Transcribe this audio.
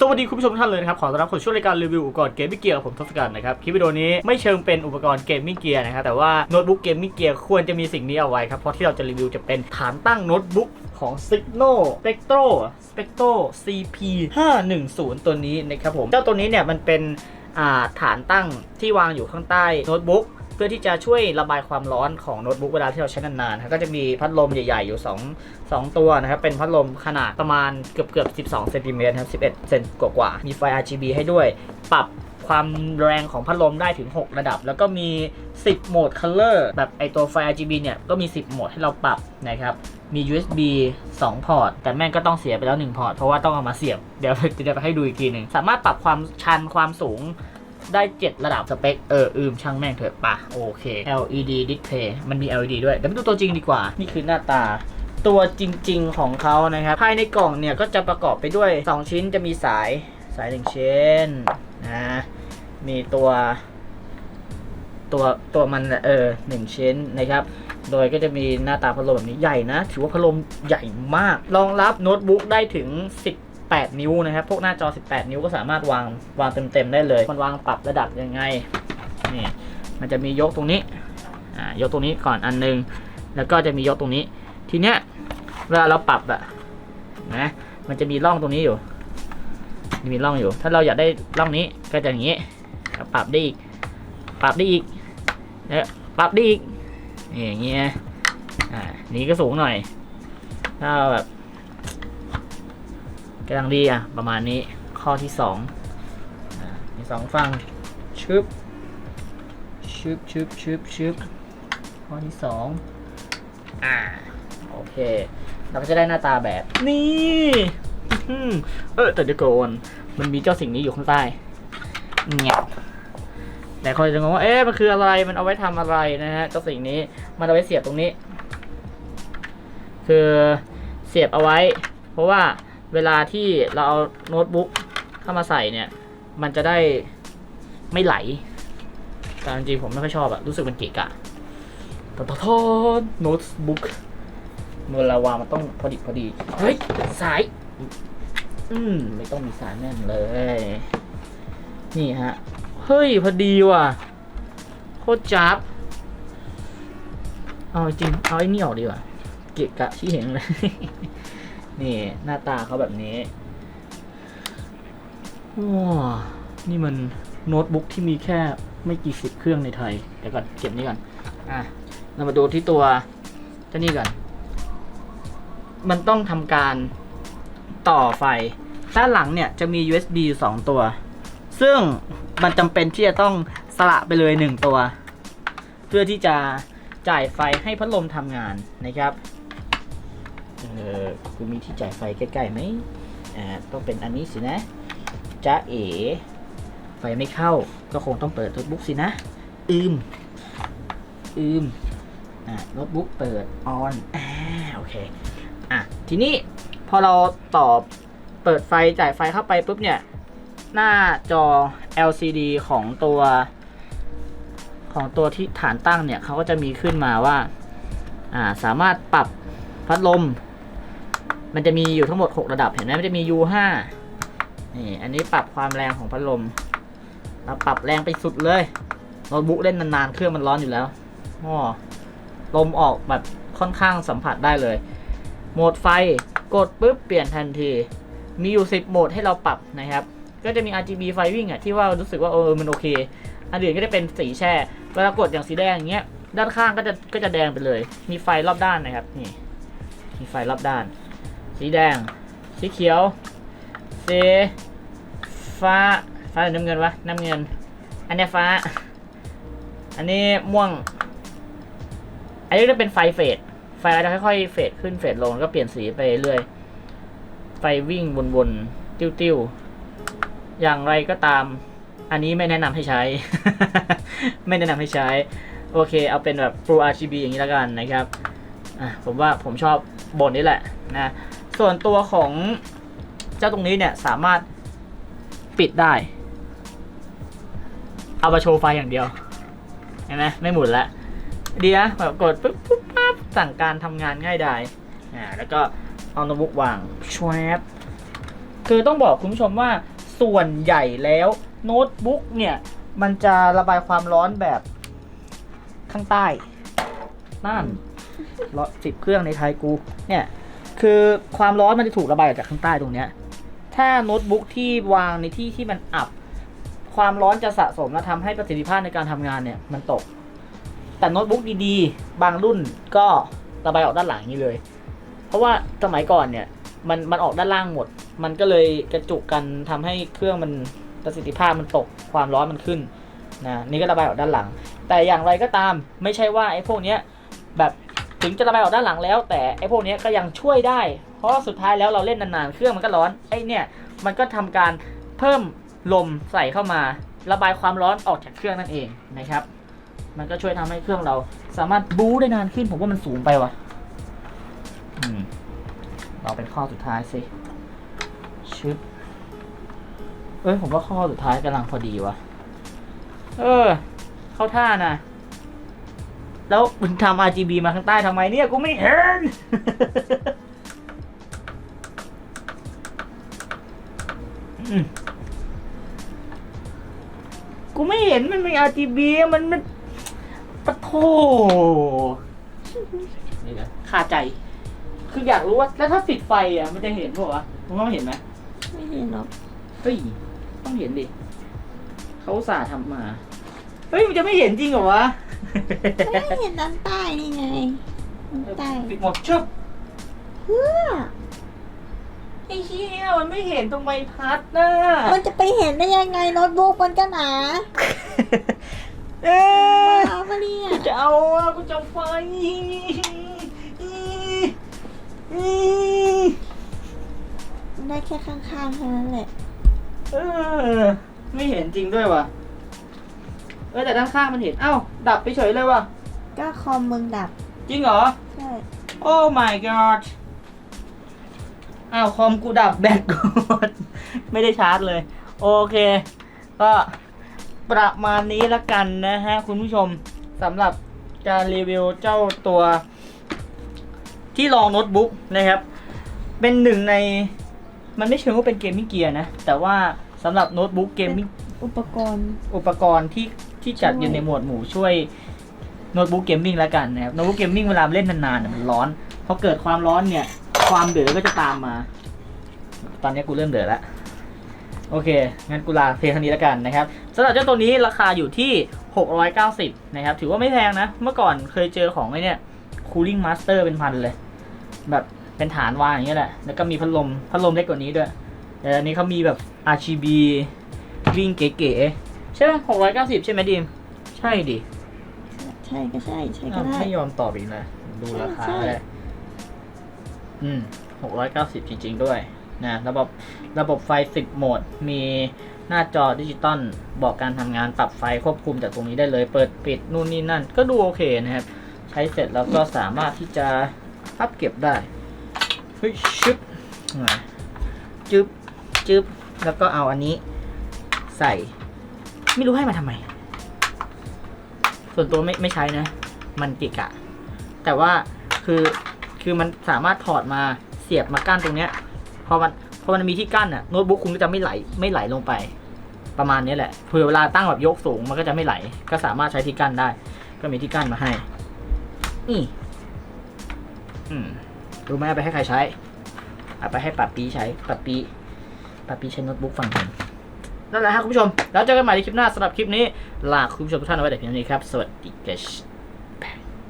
สวัสดีคุณผู้ชมทุกท่านเลยนะครับ ขอต้อนรับเข้าสู่ช่วงรายการรีวิวอุปกรณ์เกมมิ่งเกียร์ผมทศกัณฐ์นะครับ คลิปวิดีโอนี้ไม่เชิงเป็นอุปกรณ์เกมมิ่งเกียร์นะครับ แต่ว่าโน้ตบุ๊กเกมมิ่งเกียร์ควรจะมีสิ่งนี้เอาไว้ครับ เพราะที่เราจะรีวิวจะเป็นฐานตั้งโน้ตบุ๊กของ Signo Spectro Spectro CP 510ตัวนี้นะครับผม เจ้าตัวนี้เนี่ยมันเป็นฐานตั้งที่วางอยู่ข้างใต้โน้ตบุ๊ก พื่อที่จะช่วยระบายความร้อนของโน้ตบุ๊กเวลาที่เราใช้นานๆครับก็จะมีพัดลมใหญ่ๆอยู่ 2 2 ตัวนะครับเป็นพัดลมขนาดประมาณเกือบเกือบ12เซนติเมตรครับ11เซนกว่าๆมีไฟ RGB ให้ด้วย ปรับความแรงของพัดลมได้ถึง 6 ระดับ แล้วก็มี 10 โหมด Color แบบไอตัวไฟ RGB เนี่ย ก็มี 10 โหมดให้เราปรับนะครับ มี USB 2 พอร์ต แต่แม่งก็ต้องเสียไปแล้ว 1 พอร์ต เพราะว่าต้องเอามาเสียบ เดี๋ยวจะไปให้ดูอีกทีหนึ่ง สามารถปรับความชันความสูง ได้ 7 ระดับสเปค เออ อืม ช่างแม่งเถอะปะโอเค LED display มันมี LED ด้วย เดี๋ยวมาดูตัวจริงดีกว่า นี่คือหน้าตาตัวจริง ๆ ของเขานะครับ ภายในกล่องเนี่ย ก็จะประกอบไปด้วย 2 ชิ้นจะมีสายสาย1ชิ้นนะมีตัว ตัวตัวมันเออหนึ่งชิ้นนะครับ โดยก็จะมีหน้าตาพัดลมแบบนี้ใหญ่นะ ถือว่าพัดลมใหญ่มาก รองรับโน้ตบุ๊กได้ถึง 18 นิ้วนะครับ พวกหน้าจอ 18 นิ้วก็สามารถวางวางเต็มๆได้เลย มันวางปรับระดับยังไง นี่ มันจะมียกตรงนี้ อ่า ยกตรงนี้ก่อนอันหนึง แล้วก็จะมียกตรงนี้ ทีเนี้ย เวลาเราปรับอะนะ มันจะมีร่องตรงนี้อยู่ มีร่องอยู่ ถ้าเราอยากได้ร่องนี้ ก็จะอย่างนี้ ปรับได้อีก ปรับได้อีกแล้วปรับได้อีกนี่อย่างเงี้ย อ่า นี้ก็สูงหน่อย ถ้าแบบ กำลังดีอะ ประมาณนี้ข้อที่สองมีสองฝั่งชึบชึบชึบชึบชึบข้อที่สองอ่าโอเค เราก็จะได้หน้าตาแบบนี่เออแต่เดี๋ยวก่อนมันมีเจ้าสิ่งนี้อยู่ข้างใต้เงียแต่คนจะงงว่าเอ๊ะมันคืออะไรมันเอาไว้ทำอะไรนะฮะเจ้าสิ่งนี้มันเอาไว้เสียบตรงนี้ คือเสียบเอาไว้ เพราะว่า เวลาที่เราเอาโน้ตบุ๊กเข้ามาใส่เนี่ย มันจะได้ไม่ไหล แต่จริงผมไม่ค่อยชอบอะรู้สึกมันเกะกะตทอนโน้ตบุ๊กเวลาวางมันต้องพอดีพอดี เฮ้ย สาย อืม ไม่ต้องมีสายแน่นเลย นี่ฮะ เฮ้ย พอดีว่ะ โคตรจับ เอาจริง เอาไอ้นี่ออกดีกว่า เกะกะที่เห็นเลย นี่หน้าตาเขาแบบนี้ว้านี่มันโน้ตบุ๊กที่มีแค่ไม่กี่สิบเครื่องในไทย เดี๋ยวก่อนเก็บนี่ก่อน อะ เรามาดูที่ตัวเจ้านี่ก่อน มันต้องทำการต่อไฟ ด้านหลังเนี่ยจะมี USB อยู่สองตัว ซึ่งมันจำเป็นที่จะต้องสละไปเลยหนึ่งตัว เพื่อที่จะจ่ายไฟให้พัดลมทำงานนะครับ เออคุณมีที่จ่ายไฟใกล้ๆไหมอ่าต้องเป็นอันนี้สินะจ้าเอ๋ไฟไม่เข้า ก็คงต้องเปิดโน้ตบุ๊กสินะ อืม อืมอ่าโน้ตบุ๊กเปิดออนอ่าโอเคอะทีนี้พอเราต่อเปิดไฟจ่ายไฟเข้าไปปุ๊บเนี่ย หน้าจอ LCD ของตัว ของตัวที่ฐานตั้งเนี่ยเขาก็จะมีขึ้นมาว่า อ่าสามารถปรับพัดลม มันจะมีอยู่ทั้งหมด 6 ระดับเห็นไหมมันจะมี U5 นี่อันนี้ปรับความแรงของพัดลมเราปรับแรงไปสุดเลยโน้ตบุ๊กเล่นนานๆเครื่องมันร้อนอยู่แล้วอ้อลมออกแบบค่อนข้างสัมผัสได้เลย โหมดไฟกดปุ๊บเปลี่ยนทันที มีอยู่ 10 โหมดให้เราปรับนะครับ ก็จะมี RGB ไฟวิ่งอะที่ว่ารู้สึกว่าเออมันโอเค อันอื่นก็จะเป็นสีแช่เวลากดอย่างสีแดงอย่างเงี้ยด้านข้างก็จะก็จะแดงไปเลย มีไฟรอบด้านนะครับนี่มีไฟรอบด้าน สีแดง สีเขียว สีฟ้า ฟ้าหรือน้ำเงินวะ น้ำเงิน อันนี้ฟ้า อันนี้ม่วง อันนี้จะเป็นไฟเฟด ไฟจะค่อยๆเฟดขึ้นเฟดลงแล้วก็เปลี่ยนสีไปเรื่อย ไฟวิ่งวนๆ ติ้วๆ อย่างไรก็ตาม อันนี้ไม่แนะนำให้ใช้ ไม่แนะนำให้ใช้ โอเค เอาเป็นแบบ Full RGB อย่างนี้แล้วกันนะครับ อะ ผมว่าผมชอบบนนี้แหละนะ ส่วนตัวของเจ้าตรงนี้เนี่ยสามารถปิดได้ เอามาโชว์ไฟอย่างเดียวเห็นไหมไม่หมุนละดีนะแบบกดปุ๊บปุ๊บปั๊บสั่งการทำงานง่ายดายอ่าแล้วก็เอาโน้ตบุ๊กวางชวบคือต้องบอกคุณผู้ชมว่าส่วนใหญ่แล้วโน้ตบุ๊กเนี่ย มันจะระบายความร้อนแบบข้างใต้นั่นร้อยสิบเครื่องในไทยกู เนี่ย คือความร้อนมันจะถูกระบายออกจากข้างใต้ตรงเนี้ย ถ้าโน้ตบุ๊กที่วางในที่ที่มันอับ ความร้อนจะสะสมและทำให้ประสิทธิภาพในการทำงานเนี่ยมันตก แต่โน้ตบุ๊กดีๆ บางรุ่นก็ระบายออกด้านหลังนี้เลย เพราะว่าสมัยก่อนเนี่ยมันมันออกด้านล่างหมด มันก็เลยกระจุกกันทำให้เครื่องมันประสิทธิภาพมันตก ความร้อนมันขึ้นนะนี่ก็ระบายออกด้านหลัง แต่อย่างไรก็ตามไม่ใช่ว่าไอ้พวกเนี้ยแบบ ถึงจะระบายออกด้านหลังแล้ว แต่ไอ้พวกนี้ก็ยังช่วยได้ เพราะสุดท้ายแล้วเราเล่นนานๆ เครื่องมันก็ร้อน ไอ้เนี่ยมันก็ทำการเพิ่มลมใส่เข้ามา ระบายความร้อนออกจากเครื่องนั่นเองนะครับ มันก็ช่วยทำให้เครื่องเรา สามารถบู๊ได้นานขึ้น ผมว่ามันสูงไปว่ะเราเป็นข้อสุดท้ายสิชึบเอ้ยผมว่าข้อสุดท้ายกำลังพอดีว่ะเออ เข้าท่านะ แล้วมึงทำ RGB มาข้างใต้ทำไมเนี่ย กูไม่เห็นอืมกูไม่เห็นมันเป็น RGB มันมันปะโถนี่นะคาใจ คืออยากรู้ว่า แล้วถ้าปิดไฟอะ มันจะเห็นป่าวะมึงว่ามันเห็นไหมไม่เห็นหรอกเฮ้ย ต้องเห็นดิ เขาอุตส่าห์ทำมา เฮ้ยมันจะไม่เห็นจริงเหรอวะไม่เห็นด้านใต้นี่ไงด้านใต้ปิดหมดชึบเพื่อไอ้เหี้ยมันไม่เห็นตรงใบพัดนะมันจะไปเห็นได้ยังไงโน้ตบุ๊กมันก็หนาเอ๊ะเอามาเนี่ยกูจะเอาอะกูจะเอาไฟมันได้แค่ข้างๆเท่านั้นแหละเออไม่เห็นจริงด้วยว่ะเออแต่ด้านข้างมันเห็น เอ้า ดับไปเฉยเลยว่ะ ก็คอมมึงดับ จริงเหรอ ใช่ โอ้ my god อ้าว คอมกูดับแบตกูหมดไม่ได้ชาร์จเลย โอเค ก็ประมาณนี้ละกันนะฮะ คุณผู้ชมสำหรับการรีวิวเจ้าตัว ที่รองโน้ตบุ๊กนะครับ เป็นหนึ่งในมันไม่เชิงว่าเป็นเกมมิ่งเกียร์นะ แต่ว่าสำหรับโน้ตบุ๊กเกมมิ่งอุปกรณ์ อุปกรณ์ที่ ที่จัดอยู่ในหมวดหมู่ช่วยโน้ตบุ๊กเกมมิ่งแล้วกันนะครับโน้ตบุ๊กเกมมิ่งเวลาเล่นนานๆเนี่ยมันร้อนพอเกิดความร้อนเนี่ย ความเดือดก็จะตามมา ตอนนี้กูเริ่มเดือดแล้วโอเค งั้นกูลาเพียงเท่านี้แล้วกันนะครับสำหรับเจ้าตัวนี้ราคาอยู่ที่ 690 นะครับ ถือว่าไม่แพงนะ เมื่อก่อนเคยเจอของไอ้เนี่ย Cooling Master เป็นพันเลย แบบเป็นฐานวางอย่างเงี้ยแหละ แล้วก็มีพัดลม พัดลมเล็กกว่านี้ด้วย แต่อันนี้เขามีแบบ RGB วิ่งเก๋ๆ ใช่ไหม690ใช่ไหมดีมใช่ดิใช่ก็ใช่ใช่ก็อ้าวได้ ไม่ยอมตอบอีกนะ ดูราคาใช่ใช่เลยอืมหกร้อยเก้าสิบจริง ๆ ด้วยนะระบบระบบไฟสิบโหมด มีหน้าจอดิจิตอลบอกการทำงานปรับไฟควบคุมจากตรงนี้ได้เลย เปิดปิดนู่นนี่นั่น ก็ดูโอเคนะครับ ใช้เสร็จแล้วก็สามารถที่จะพับเก็บได้เฮ้ยชึบอ่าจึ๊บจึ๊บแล้วก็เอาอันนี้ใส่ ไม่รู้ให้มาทำไม ส่วนตัวไม่ไม่ใช้นะ มันเกะกะ แต่ว่าคือคือมันสามารถถอดมาเสียบมากั้นตรงเนี้ยพอมันพอมันมีที่กั้นอะโน้ตบุ๊กคุณก็จะไม่ไหลไม่ไหลลงไป ประมาณนี้แหละเผื่อเวลาตั้งแบบยกสูงมันก็จะไม่ไหล ก็สามารถใช้ที่กั้นได้ ก็มีที่กั้นมาให้นี่อืมรู้ไหมเอาไปให้ใครใช้เอาไปให้ปับปีใช้ปับปีปับปีใช้โน้ตบุ๊กฟังเพลง นั่นแหละครับคุณผู้ชม แล้วเจอกันใหม่ในคลิปหน้าสำหรับคลิปนี้ ลาคุณผู้ชมทุกท่านเอาไว้แต่เพียงเท่านี้ครับ สวัสดีครับ